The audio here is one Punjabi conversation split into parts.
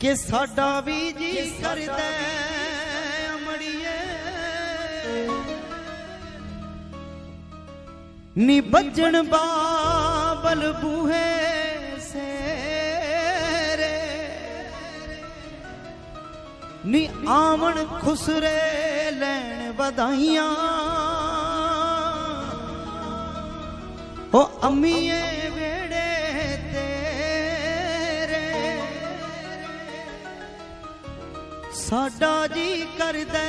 ਕਿ ਸਾਡਾ ਵੀ ਜੀ ਕਰਦਾ ਅਮੜੀਏ। ਨੀ ਬੱਜਣ ਬਾਬਲ ਬੂਹੇ ਸੇਰੇ। ਨੀ ਆਵਣ ਖੁਸਰੇ ਲੈਣ ਵਧਾਈਆਂ। ਓ ਅੰਮੀਏ ਸਾਡਾ ਜੀ ਕਰਦਾ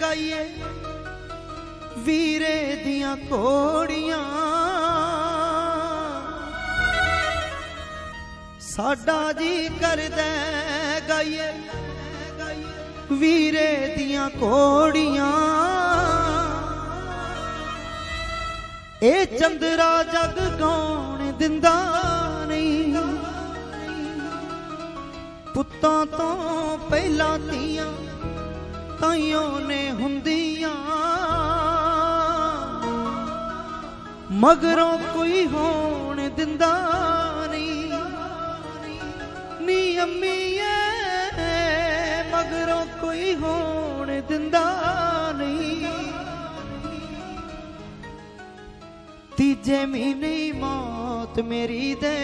ਗਾਈਏ। ਵੀਰੇ ਦੀਆਂ ਕੋੜੀਆਂ ਸਾਡਾ ਜੀ ਕਰਦਾ ਗਾਈਏ। ਵੀਰੇ ਦੀਆਂ ਕੋੜੀਆਂ ਇਹ ਚੰਦਰਾ ਜਗ ਗਾਉਣ ਦਿੰਦਾ ਨਹੀਂ। ਪੁੱਤਾਂ ਤੋਂ ਪਹਿਲਾਂ ਤੀਆਂ ਤਾਈਓ ਨੇ ਹੁੰਦੀਆਂ। ਮਗਰੋਂ ਕੋਈ ਹੋਣ ਦਿੰਦਾ ਨਹੀਂ। ਨੀ ਅੰਮੀਏ ਮਗਰੋਂ ਕੋਈ ਹੋਣ ਦਿੰਦਾ ਨਹੀਂ। ਤੀਜੇ ਮਹੀਨੇ ਹੀ ਮੌਤ ਮੇਰੀ ਦੇ।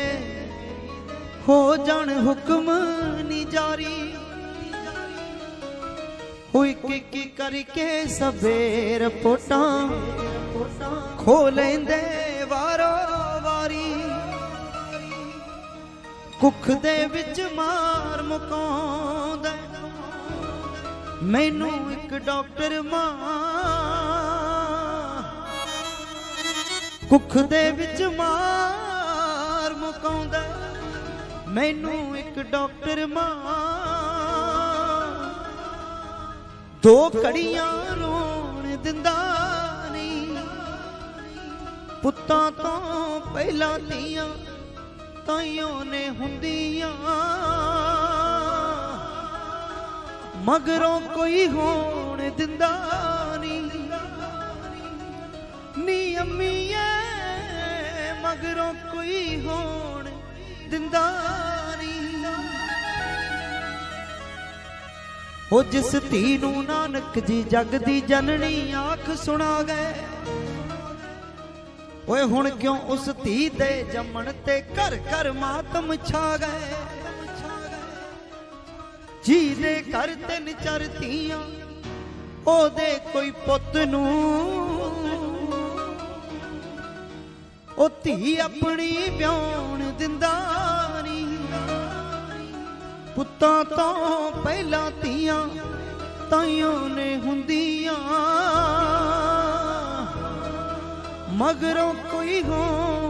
ਹੋ ਜਾਣ ਹੁਕਮ ਨੀ ਜਾਰੀ। ਹੋਈ ਕਿ ਕਰਕੇ ਸਵੇਰ ਪੋਟਾਂ ਖੋ ਲੈਂਦੇ ਵਾਰੋ ਵਾਰੀ। ਕੁੱਖ ਦੇ ਵਿੱਚ ਮਾਰ ਮੁਕਾਉਂਦਾ ਮੈਨੂੰ ਇੱਕ ਡਾਕਟਰ ਮਾਂ। ਕੁੱਖ ਦੇ ਵਿੱਚ ਮਾਰ ਮੁਕਾਉਂਦਾ ਮੈਨੂੰ ਇੱਕ ਡਾਕਟਰ ਮਾਂ। ਦੋ ਘੜੀਆਂ ਰੋਣ ਦਿੰਦਾ ਨਹੀਂ। ਪੁੱਤਾਂ ਤੋਂ ਪਹਿਲਾਂ ਦੀਆਂ ਤਾਈਓ ਨੇ ਹੁੰਦੀਆਂ। ਮਗਰੋਂ ਕੋਈ ਹੋਣ ਦਿੰਦਾ ਨਹੀਂ। ਨੀ ਅੰਮੀਏ ਮਗਰੋਂ ਕੋਈ ਹੋਣ ਉਹ ਜਿਸ ਧੀ ਨੂੰ ਨਾਨਕ ਜੀ ਜਗ ਦੀ ਜਨਨੀ ਆਖ ਸੁਣਾ ਗਏ। ਓਏ ਹੁਣ ਕਿਉਂ ਉਸ ਧੀ ਦੇ ਜੰਮਣ ਤੇ ਘਰ ਘਰ ਮਾਤਮ ਛਾ ਗਏ? ਜੀ ਦੇ ਘਰ ਤਿੰਨ ਚਾਰ ਧੀਆਂ, ਉਹਦੇ ਕੋਈ ਪੁੱਤ ਨੂੰ। ਉਹ ਧੀ ਆਪਣੀ ਵਿਆਹਣ ਦਿੰਦਾ। ਪੁੱਤਾਂ ਤੋਂ ਪਹਿਲਾਂ ਧੀਆਂ ਤਾਈਓ ਨੇ ਹੁੰਦੀਆਂ। ਮਗਰੋਂ ਕੋਈ ਹੋਣ